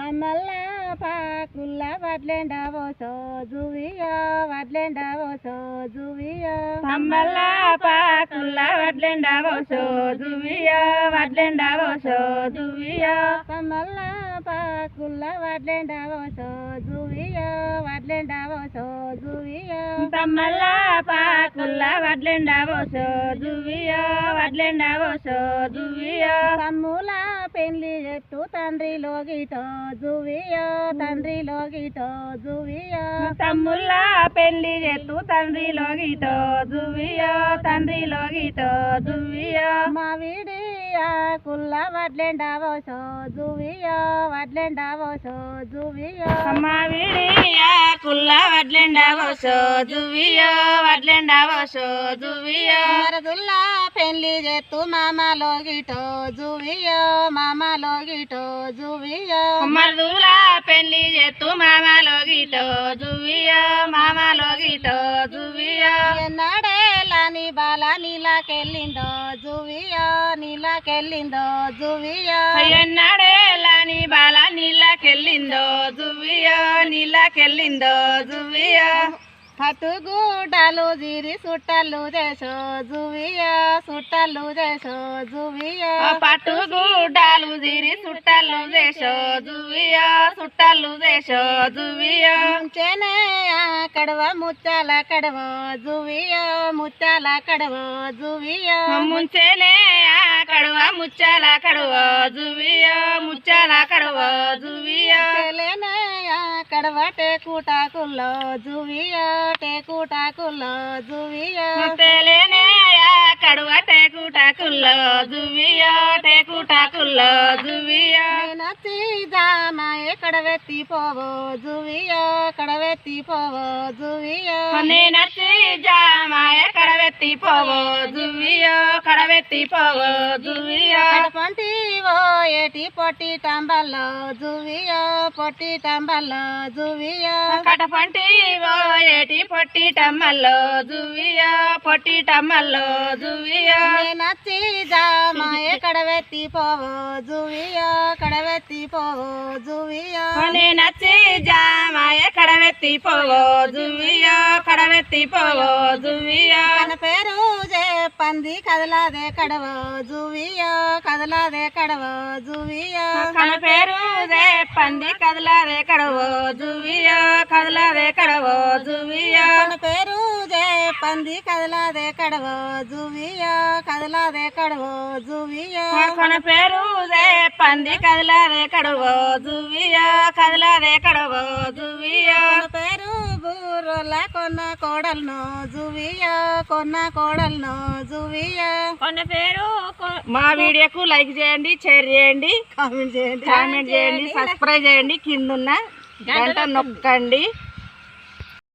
కమ్మల్ల పాకుల్ల వడ్లెండ ఓసో జువియో వడ్లెండ ఓసో జువియో కమ్మల్ల పాకుల్ల వడ్లెండ ఓసో జువియో వడ్లెండ ఓసో జువియో కమ్మల్ల పాకుల్ల వడ్లెండ ఓసో జువియో వడ్లెండ ఓసో జువియో కమ్మల్ల పాకుల్ల వడ్లెండ ఓసో జువియో వడ్లెండ ఓసో జువియో తమ్ముల పెళ్ళి ఎత్తు తండ్రి లోగిటో జువియో తండ్రి లోగిటో జువియో తమ్ముళ్ళ పెళ్ళి చేతు తండ్రి లోగిటో జువియో తండ్రి లోగిటో జువియో మావిడి కుల్ల వడ్లెండ ఓసో జువియో వడ్లెండ ఓసో జువియో. అమ్మ విడియా కుల్ల వడ్లెండ ఓసో జువియో వడ్లెండ ఓసో జువియో. మరదుల్లా పెళ్ళి చేత్తు మామలో గిటో జువియో మామలో గిటో జువియో. మరుదుల పెళ్ళి చేతు మామలో గిటో జువియో. బాల నీలాకెళ్ళిందో జువియో నీలాకెళ్ళిందో జువియో. ఎన్నడేలాని బాల నీళ్ళకెళ్ళిందో జువియో నీళ్ళకెళ్ళిందో జువియో. పట్టుగూడలు జీరి సుట్టలు చేసో జువియో సుట్టలు చేసో జువియో. పట్టు గుడ్డాలు జీరి సుట్టలు చేసో జువియో సుట్టలు చేసో జువియో. ముంచెనే ఆ కడవ ముత్యాల కడవ జువియో ముత్యాల కడవ జువియో. ముంచెనే ఆ కడువ ముచ్చాల కడువ జువియో ముచ్చాల కడువ జువియో. కడవ టేకుటాకుల్లో జువియో టేకుటాకుల్లో జువియో. తెలియనే ఆ కడువ టేకుటాకుల్లో జువియో టేకుటాకుల్లో జువియో. నచ్చి కడవెత్తి పోవో జువియో నేనచ్చి జామాయ కడవెత్తి పోవో జువియో కడవెత్తి పోవో జువియో. కడపంటి ఓ ఏటి పొట్టి టంబల్లో జువియో పొట్టి టంబల్లో జువియో. కటపంటి ఓ ఏటి పొట్టి టమ్మల్లో జువియో పొట్టి టమ్మల్లో జువియో. నచ్చి జామ ఎక్కడ వెత్తి పోవో జువియో కడవెత్తి పోవో జువియో. నేనచ్చి జామాయ కడవెత్తి పోవో జువియో కడవెత్తి పోవో జువియో తన పేరు పంది కదలాదే కడవో జువియో కదలాదే కడవో జువియో కన పేరు పంది కదలాదే కడవో జువియో పంది కదలాదే కడవో జువియో కదలాదే కడవో జువియో. కొన పేరు పంది కదలాదే కడవో జువియో కదలాదే కడవో జువియో. పేరు బూరోల కొన్న కోడలను జువియో కొన్న కోడలను జువియో. కొన పేరు మా వీడియోకు లైక్ చేయండి షేర్ చేయండి కామెంట్ చేయండి. కామెంట్ చేయండి సబ్స్క్రైబ్ చేయండి. కింద ఉన్న గంట నొక్కండి.